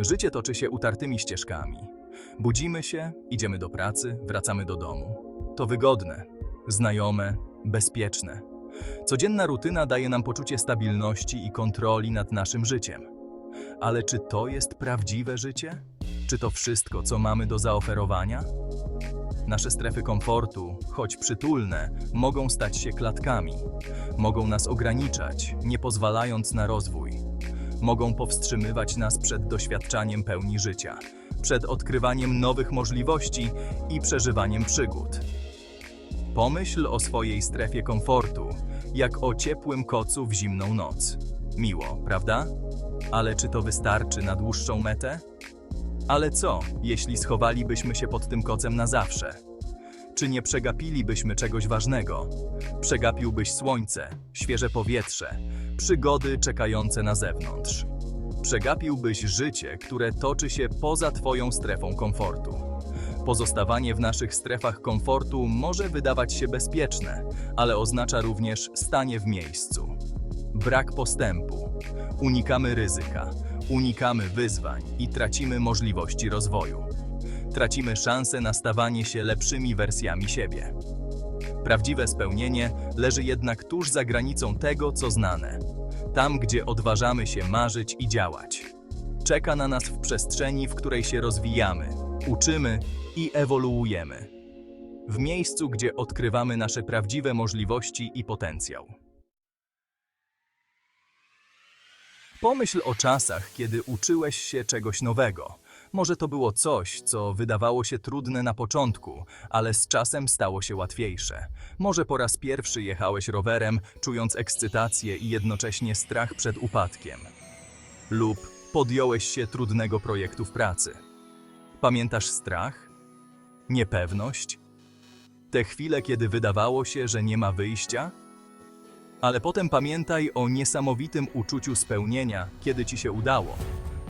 Życie toczy się utartymi ścieżkami. Budzimy się, idziemy do pracy, wracamy do domu. To wygodne, znajome, bezpieczne. Codzienna rutyna daje nam poczucie stabilności i kontroli nad naszym życiem. Ale czy to jest prawdziwe życie? Czy to wszystko, co mamy do zaoferowania? Nasze strefy komfortu, choć przytulne, mogą stać się klatkami. Mogą nas ograniczać, nie pozwalając na rozwój. Mogą powstrzymywać nas przed doświadczaniem pełni życia, przed odkrywaniem nowych możliwości i przeżywaniem przygód. Pomyśl o swojej strefie komfortu, jak o ciepłym kocu w zimną noc. Miło, prawda? Ale czy to wystarczy na dłuższą metę? Ale co, jeśli schowalibyśmy się pod tym kocem na zawsze? Czy nie przegapilibyśmy czegoś ważnego? Przegapiłbyś słońce, świeże powietrze, przygody czekające na zewnątrz. Przegapiłbyś życie, które toczy się poza Twoją strefą komfortu. Pozostawanie w naszych strefach komfortu może wydawać się bezpieczne, ale oznacza również stanie w miejscu. Brak postępu. Unikamy ryzyka, unikamy wyzwań i tracimy możliwości rozwoju. Tracimy szansę na stawanie się lepszymi wersjami siebie. Prawdziwe spełnienie leży jednak tuż za granicą tego, co znane. Tam, gdzie odważamy się marzyć i działać. Czeka na nas w przestrzeni, w której się rozwijamy, uczymy i ewoluujemy. W miejscu, gdzie odkrywamy nasze prawdziwe możliwości i potencjał. Pomyśl o czasach, kiedy uczyłeś się czegoś nowego. Może to było coś, co wydawało się trudne na początku, ale z czasem stało się łatwiejsze. Może po raz pierwszy jechałeś rowerem, czując ekscytację i jednocześnie strach przed upadkiem. Lub podjąłeś się trudnego projektu w pracy. Pamiętasz strach? Niepewność? Te chwile, kiedy wydawało się, że nie ma wyjścia? Ale potem pamiętaj o niesamowitym uczuciu spełnienia, kiedy ci się udało.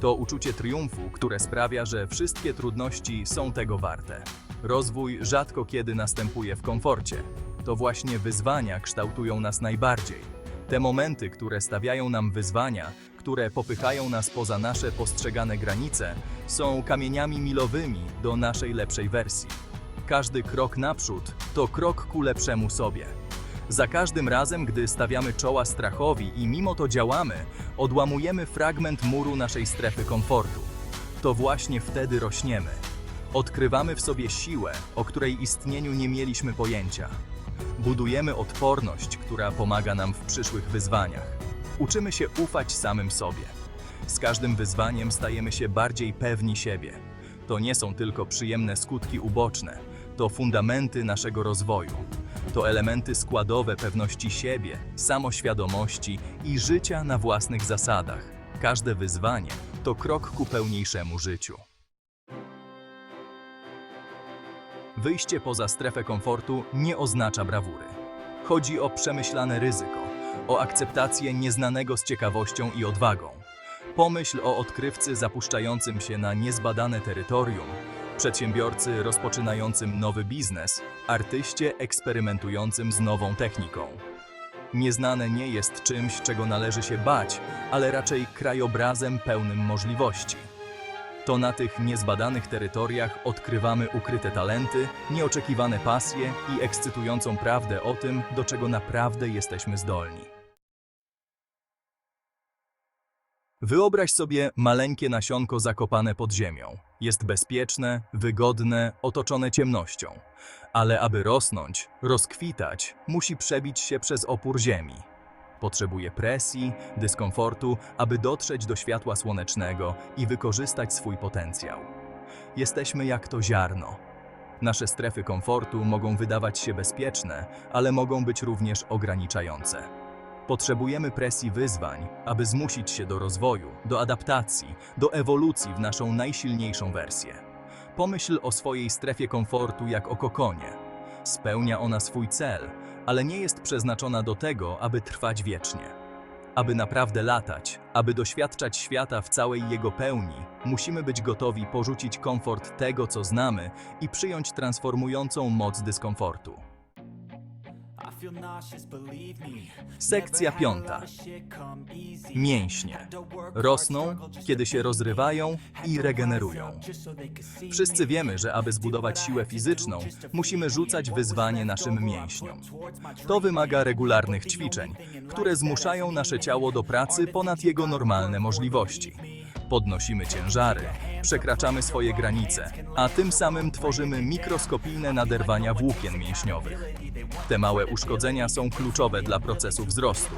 To uczucie triumfu, które sprawia, że wszystkie trudności są tego warte. Rozwój rzadko kiedy następuje w komforcie. To właśnie wyzwania kształtują nas najbardziej. Te momenty, które stawiają nam wyzwania, które popychają nas poza nasze postrzegane granice, są kamieniami milowymi do naszej lepszej wersji. Każdy krok naprzód to krok ku lepszemu sobie. Za każdym razem, gdy stawiamy czoła strachowi i mimo to działamy, odłamujemy fragment muru naszej strefy komfortu. To właśnie wtedy rośniemy. Odkrywamy w sobie siłę, o której istnieniu nie mieliśmy pojęcia. Budujemy odporność, która pomaga nam w przyszłych wyzwaniach. Uczymy się ufać samym sobie. Z każdym wyzwaniem stajemy się bardziej pewni siebie. To nie są tylko przyjemne skutki uboczne, to fundamenty naszego rozwoju. To elementy składowe pewności siebie, samoświadomości i życia na własnych zasadach. Każde wyzwanie to krok ku pełniejszemu życiu. Wyjście poza strefę komfortu nie oznacza brawury. Chodzi o przemyślane ryzyko, o akceptację nieznanego z ciekawością i odwagą. Pomyśl o odkrywcy zapuszczającym się na niezbadane terytorium, przedsiębiorcy rozpoczynającym nowy biznes, artyście eksperymentującym z nową techniką. Nieznane nie jest czymś, czego należy się bać, ale raczej krajobrazem pełnym możliwości. To na tych niezbadanych terytoriach odkrywamy ukryte talenty, nieoczekiwane pasje i ekscytującą prawdę o tym, do czego naprawdę jesteśmy zdolni. Wyobraź sobie maleńkie nasionko zakopane pod ziemią. Jest bezpieczne, wygodne, otoczone ciemnością. Ale aby rosnąć, rozkwitać, musi przebić się przez opór ziemi. Potrzebuje presji, dyskomfortu, aby dotrzeć do światła słonecznego i wykorzystać swój potencjał. Jesteśmy jak to ziarno. Nasze strefy komfortu mogą wydawać się bezpieczne, ale mogą być również ograniczające. Potrzebujemy presji wyzwań, aby zmusić się do rozwoju, do adaptacji, do ewolucji w naszą najsilniejszą wersję. Pomyśl o swojej strefie komfortu jak o kokonie. Spełnia ona swój cel, ale nie jest przeznaczona do tego, aby trwać wiecznie. Aby naprawdę latać, aby doświadczać świata w całej jego pełni, musimy być gotowi porzucić komfort tego, co znamy i przyjąć transformującą moc dyskomfortu. Sekcja piąta. Mięśnie. Rosną, kiedy się rozrywają i regenerują. Wszyscy wiemy, że aby zbudować siłę fizyczną, musimy rzucać wyzwanie naszym mięśniom. To wymaga regularnych ćwiczeń, które zmuszają nasze ciało do pracy ponad jego normalne możliwości. Podnosimy ciężary, przekraczamy swoje granice, a tym samym tworzymy mikroskopijne naderwania włókien mięśniowych. Te małe uszkodzenia są kluczowe dla procesu wzrostu.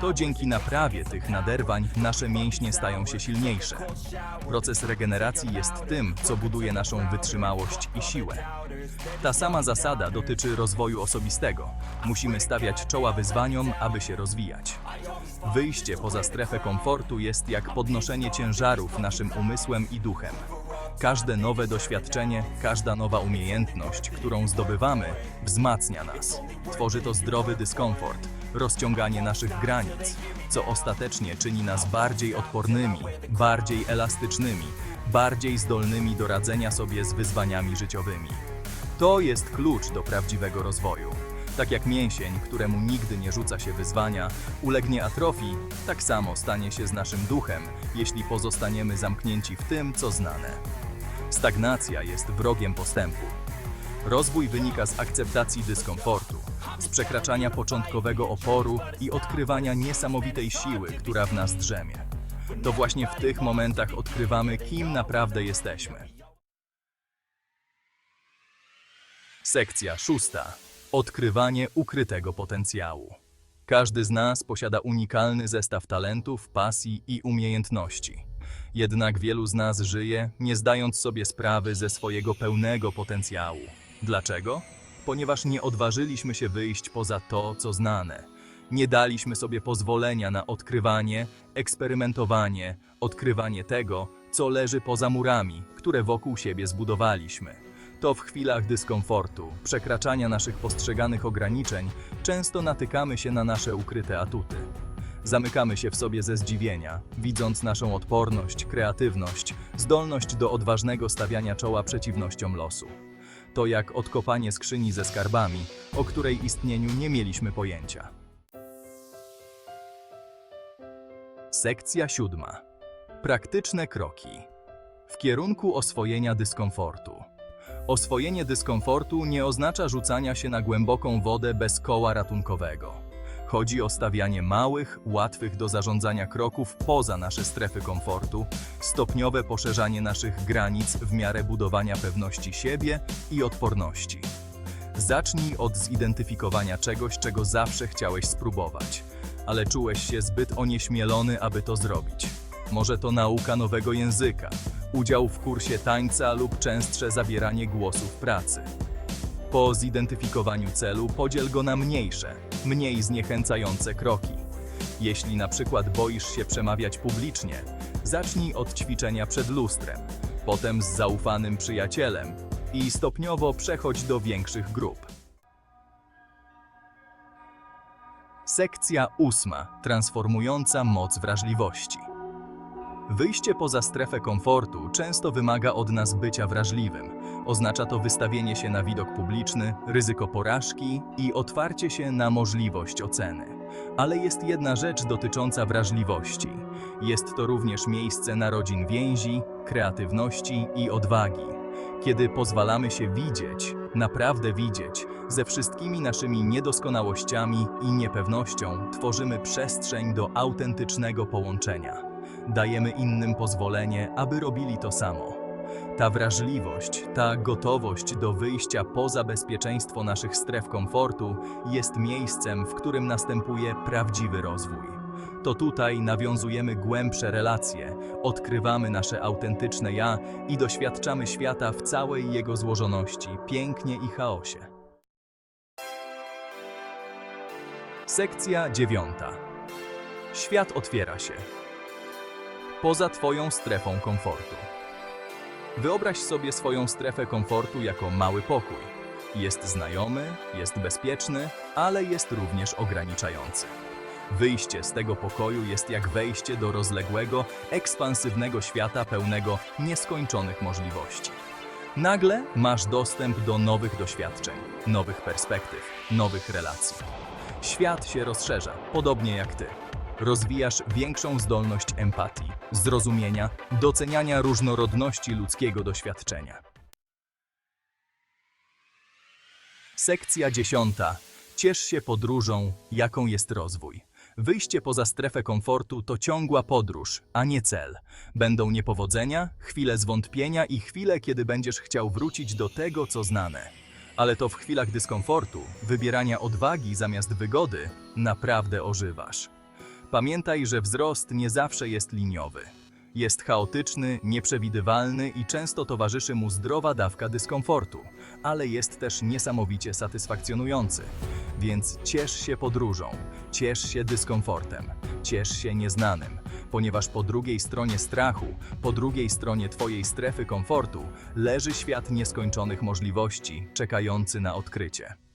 To dzięki naprawie tych naderwań nasze mięśnie stają się silniejsze. Proces regeneracji jest tym, co buduje naszą wytrzymałość i siłę. Ta sama zasada dotyczy rozwoju osobistego. Musimy stawiać czoła wyzwaniom, aby się rozwijać. Wyjście poza strefę komfortu jest jak podnoszenie ciężarów naszym umysłem i duchem. Każde nowe doświadczenie, każda nowa umiejętność, którą zdobywamy, wzmacnia nas. Tworzy to zdrowy dyskomfort, rozciąganie naszych granic, co ostatecznie czyni nas bardziej odpornymi, bardziej elastycznymi, bardziej zdolnymi do radzenia sobie z wyzwaniami życiowymi. To jest klucz do prawdziwego rozwoju. Tak jak mięsień, któremu nigdy nie rzuca się wyzwania, ulegnie atrofii, tak samo stanie się z naszym duchem, jeśli pozostaniemy zamknięci w tym, co znane. Stagnacja jest wrogiem postępu. Rozwój wynika z akceptacji dyskomfortu, z przekraczania początkowego oporu i odkrywania niesamowitej siły, która w nas drzemie. To właśnie w tych momentach odkrywamy, kim naprawdę jesteśmy. Sekcja szósta. Odkrywanie ukrytego potencjału. Każdy z nas posiada unikalny zestaw talentów, pasji i umiejętności. Jednak wielu z nas żyje, nie zdając sobie sprawy ze swojego pełnego potencjału. Dlaczego? Ponieważ nie odważyliśmy się wyjść poza to, co znane. Nie daliśmy sobie pozwolenia na odkrywanie, eksperymentowanie, odkrywanie tego, co leży poza murami, które wokół siebie zbudowaliśmy. To w chwilach dyskomfortu, przekraczania naszych postrzeganych ograniczeń, często natykamy się na nasze ukryte atuty. Zamykamy się w sobie ze zdziwienia, widząc naszą odporność, kreatywność, zdolność do odważnego stawiania czoła przeciwnościom losu. To jak odkopanie skrzyni ze skarbami, o której istnieniu nie mieliśmy pojęcia. Sekcja siódma. Praktyczne kroki. W kierunku oswojenia dyskomfortu. Oswojenie dyskomfortu nie oznacza rzucania się na głęboką wodę bez koła ratunkowego. Chodzi o stawianie małych, łatwych do zarządzania kroków poza nasze strefy komfortu, stopniowe poszerzanie naszych granic w miarę budowania pewności siebie i odporności. Zacznij od zidentyfikowania czegoś, czego zawsze chciałeś spróbować, ale czułeś się zbyt onieśmielony, aby to zrobić. Może to nauka nowego języka, udział w kursie tańca lub częstsze zabieranie głosu w pracy. Po zidentyfikowaniu celu podziel go na mniejsze, mniej zniechęcające kroki. Jeśli na przykład boisz się przemawiać publicznie, zacznij od ćwiczenia przed lustrem, potem z zaufanym przyjacielem i stopniowo przechodź do większych grup. Sekcja ósma. Transformująca moc wrażliwości. Wyjście poza strefę komfortu często wymaga od nas bycia wrażliwym. Oznacza to wystawienie się na widok publiczny, ryzyko porażki i otwarcie się na możliwość oceny. Ale jest jedna rzecz dotycząca wrażliwości. Jest to również miejsce narodzin więzi, kreatywności i odwagi. Kiedy pozwalamy się widzieć, naprawdę widzieć, ze wszystkimi naszymi niedoskonałościami i niepewnością, tworzymy przestrzeń do autentycznego połączenia dajemy innym pozwolenie, aby robili to samo. Ta wrażliwość, ta gotowość do wyjścia poza bezpieczeństwo naszych stref komfortu jest miejscem, w którym następuje prawdziwy rozwój. To tutaj nawiązujemy głębsze relacje, odkrywamy nasze autentyczne ja i doświadczamy świata w całej jego złożoności, pięknie i chaosie. Sekcja dziewiąta. Świat otwiera się poza Twoją strefą komfortu. Wyobraź sobie swoją strefę komfortu jako mały pokój. Jest znajomy, jest bezpieczny, ale jest również ograniczający. Wyjście z tego pokoju jest jak wejście do rozległego, ekspansywnego świata pełnego nieskończonych możliwości. Nagle masz dostęp do nowych doświadczeń, nowych perspektyw, nowych relacji. Świat się rozszerza, podobnie jak ty. Rozwijasz większą zdolność empatii, zrozumienia, doceniania różnorodności ludzkiego doświadczenia. Sekcja dziesiąta. Ciesz się podróżą, jaką jest rozwój. Wyjście poza strefę komfortu to ciągła podróż, a nie cel. Będą niepowodzenia, chwile zwątpienia i chwile, kiedy będziesz chciał wrócić do tego, co znane. Ale to w chwilach dyskomfortu, wybierania odwagi zamiast wygody, naprawdę ożywasz. Pamiętaj, że wzrost nie zawsze jest liniowy. Jest chaotyczny, nieprzewidywalny i często towarzyszy mu zdrowa dawka dyskomfortu, ale jest też niesamowicie satysfakcjonujący. Więc ciesz się podróżą, ciesz się dyskomfortem, ciesz się nieznanym, ponieważ po drugiej stronie strachu, po drugiej stronie Twojej strefy komfortu leży świat nieskończonych możliwości, czekający na odkrycie.